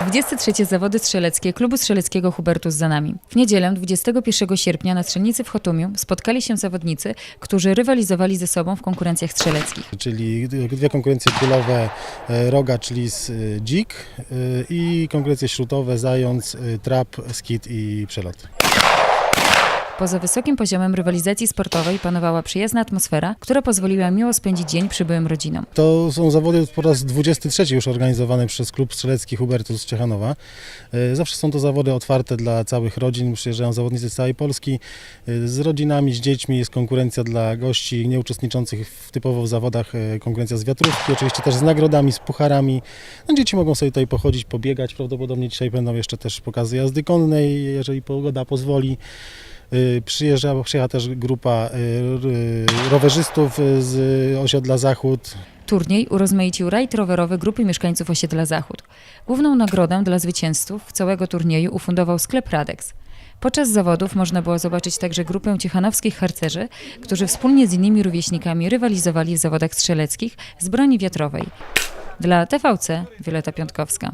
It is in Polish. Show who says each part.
Speaker 1: Dwudzieste trzecie zawody strzeleckie Klubu Strzeleckiego Hubertus za nami. W niedzielę 21 sierpnia na strzelnicy w Chotumiu spotkali się zawodnicy, którzy rywalizowali ze sobą w konkurencjach strzeleckich.
Speaker 2: czyli dwie konkurencje kulowe, e, roga, czyli s- e, dzik e, i konkurencje śrutowe, zając, trap, skit i przelot.
Speaker 1: Poza wysokim poziomem rywalizacji sportowej panowała przyjazna atmosfera, która pozwoliła miło spędzić dzień przy byłym rodzinom.
Speaker 2: To są zawody po raz 23 już organizowane przez klub strzelecki Hubertus Ciechanowa. E, Zawsze są to zawody otwarte dla całych rodzin, przyjeżdżają zawodnicy z całej Polski. E, Z rodzinami, z dziećmi jest konkurencja dla gości nieuczestniczących w typowo w zawodach, e, konkurencja z wiatrówki, oczywiście też z nagrodami, z pucharami. No, dzieci mogą sobie tutaj pochodzić, pobiegać, prawdopodobnie dzisiaj będą jeszcze też pokazy jazdy konnej, jeżeli pogoda pozwoli. Y, Przyjeżdża, przyjechała też grupa y, r- rowerzystów y, z osiedla Zachód.
Speaker 1: Turniej urozmaicił rajd rowerowy grupy mieszkańców osiedla Zachód. Główną nagrodę dla zwycięzców całego turnieju ufundował sklep Radex. Podczas zawodów można było zobaczyć także grupę ciechanowskich harcerzy, którzy wspólnie z innymi rówieśnikami rywalizowali w zawodach strzeleckich z broni wiatrowej. Dla TVC Wioleta Piątkowska.